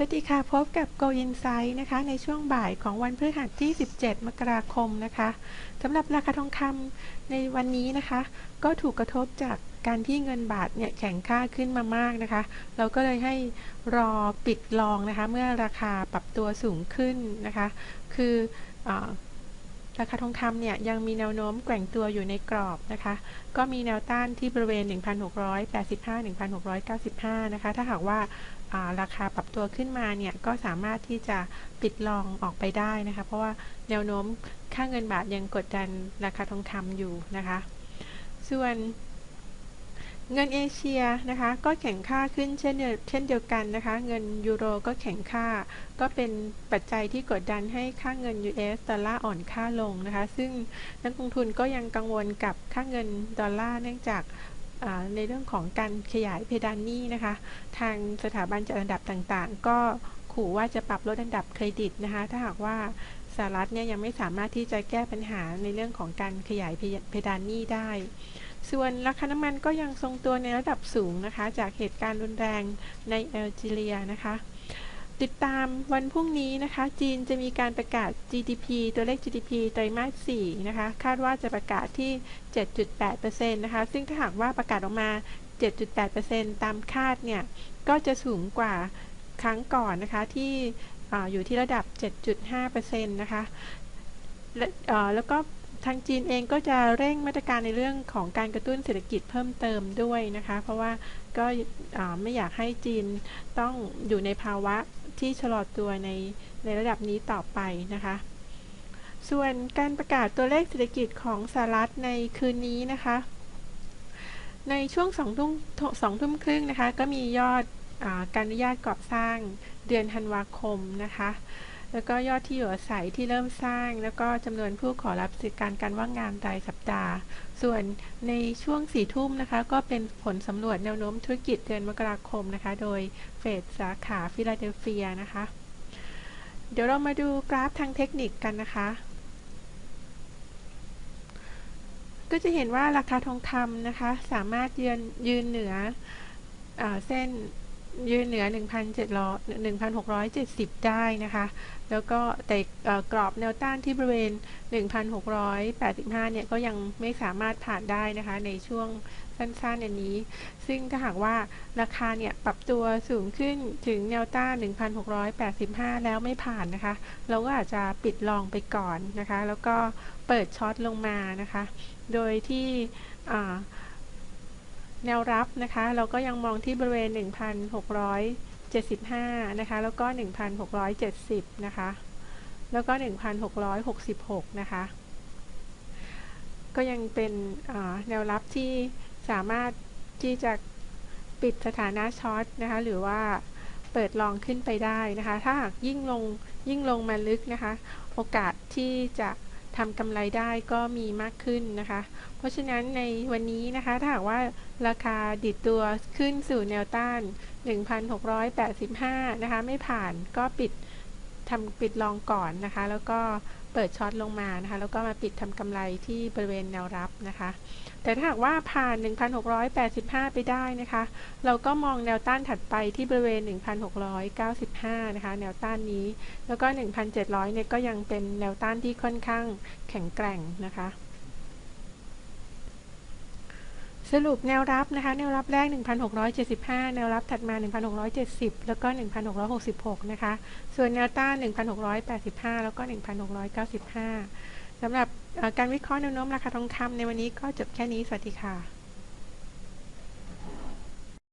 สวัสดีค่ะ พบกับ Go Insight นะคะ ในช่วงบ่ายของวันพฤหัสที่ 17 มกราคมนะคะสำหรับราคาทองคำในวันนี้นะคะ ก็ถูกกระทบจากการที่เงินบาทเนี่ยแข็งค่าขึ้นมามากนะคะ เราก็เลยให้รอปิดลองนะคะ เมื่อราคาปรับตัวสูงขึ้นนะคะ คืออ ราคาทองคำเนี่ยยังมีแนวโน้มแกว่งตัวอยู่ในกรอบนะคะ ก็มีแนวต้านที่บริเวณ 1,685-1,695 นะคะ ถ้าหากว่าราคาปรับตัวขึ้นมาเนี่ยก็สามารถที่จะปิดลองออกไปได้นะคะ เพราะว่าแนวโน้มค่าเงินบาทยังกดดันราคาทองคำอยู่นะคะ ส่วน เงินเอเชียนะคะก็แข็งค่าขึ้นเช่นเช่นเดียวกันนะคะ เงินยูโรก็แข็งค่า ก็เป็นปัจจัยที่กดดันให้ค่าเงิน US ดอลลาร์อ่อนค่าลงนะคะ ซึ่งนักลงทุนก็ยังกังวลกับค่าเงินดอลลาร์เนื่องจากในเรื่องของการขยายเพดานหนี้นะคะ ทางสถาบันจัดอันดับต่างๆ ก็ขู่ว่าจะปรับลดอันดับเครดิตนะคะ ถ้าหากว่าสหรัฐเนี่ยยังไม่สามารถที่จะแก้ปัญหาในเรื่องของการขยายเพดานหนี้ได้ ส่วนราคาน้ำมันก็ยังทรงตัวในระดับสูงนะคะ จากเหตุการณ์รุนแรงในแอลจีเรียนะคะ ติดตามวันพรุ่งนี้นะคะ จีนจะมีการประกาศ GDP ตัวเลข GDP ไตรมาส 4 นะคะ คาดว่าจะประกาศที่ 7.8%นะคะ ซึ่งถ้าหากว่าประกาศออกมา 7.8%ตามคาดเนี่ย ก็จะสูงกว่าครั้งก่อนนะคะที่ออยู่ที่ระดับ 7.5%นะคะ และแล้วก็ ทางจีนเองก็จะเร่งมาตรการในเรื่องของการกระตุ้นเศรษฐกิจเพิ่มเติมด้วยนะคะ เพราะว่าก็ไม่อยากให้จีนต้องอยู่ในภาวะที่ชะลอตัวในในระดับนี้ต่อไปนะคะส่วนการประกาศตัวเลขเศรษฐกิจของสหรัฐในคืนนี้นะคะ ในช่วงสองทุ่มสองทุ่มครึ่งนะคะ ก็มียอดอการอนุญาตก่อสร้างเดือนธันวาคมนะคะ แล้วก็ยอดที่อยู่อาศัยที่เริ่มสร้าง แล้วก็จำนวนผู้ขอรับสิทธิการการว่างงานรายสัปดาห์ ส่วนในช่วงสี่ทุ่มนะคะ ก็เป็นผลสำรวจแนวโน้มธุรกิจเดือนมกราคมนะคะ โดยเฟดสาขาฟิลาเดลเฟียนะคะ เดี๋ยวเรามาดูกราฟทางเทคนิคกันนะคะก็จะเห็นว่าราคาทองคำนะคะ สามารถยืนยืนเหนืออเส้น ยืนเหนือ 1,700 1,670 ได้นะคะ แล้วก็แต่กรอบแนวต้านที่บริเวณ 1,685 เนี่ยก็ยังไม่สามารถผ่านได้นะคะ ในช่วงสั้นๆอันนี้ ซึ่งถ้าหากว่าราคาเนี่ยปรับตัวสูงขึ้นถึงแนวต้าน 1,685 แล้วไม่ผ่านนะคะ เราก็อาจจะปิดลองไปก่อนนะคะ แล้วก็เปิดช็อตลงมานะคะ โดยที่ แนวรับนะคะ เราก็ยังมองที่บริเวณ 1,675 นะคะ แล้วก็ 1,670 นะคะ แล้วก็ 1,666 นะคะ ก็ยังเป็นแนวรับที่สามารถที่จะปิดสถานะช็อตนะคะ หรือว่าเปิดลองขึ้นไปได้นะคะ ถ้าหากยิ่งลงยิ่งลงมาลึกนะคะ โอกาสที่จะ ทำกำไรได้ก็มีมากขึ้นนะคะ เพราะฉะนั้นในวันนี้นะคะ ถ้าหากว่าราคาดิดตัวขึ้นสู่แนวต้าน 1,685 นะคะ ไม่ผ่านก็ปิด ทำปิดลองก่อนนะคะ แล้วก็เปิดช็อตลงมานะคะ แล้วก็มาปิดทำกำไรที่บริเวณแนวรับนะคะ แต่ถ้าหากว่าผ่าน 1,685 ไปได้นะคะ เราก็มองแนวต้านถัดไปที่บริเวณ 1,695 นะคะ แนวต้านนี้ แล้วก็ 1,700 เนี่ยก็ยังเป็นแนวต้านที่ค่อนข้างแข็งแกร่งนะคะ สรุปแนวรับนะคะ แนวรับแรก 1,675 แนวรับถัดมา 1,670 แล้วก็ 1,666 นะคะ ส่วนแนวต้าน 1,685 แล้วก็ 1,695สำหรับการวิเคราะห์แนวโน้มราคาทองคำในวันนี้ก็จบแค่นี้ สวัสดีค่ะ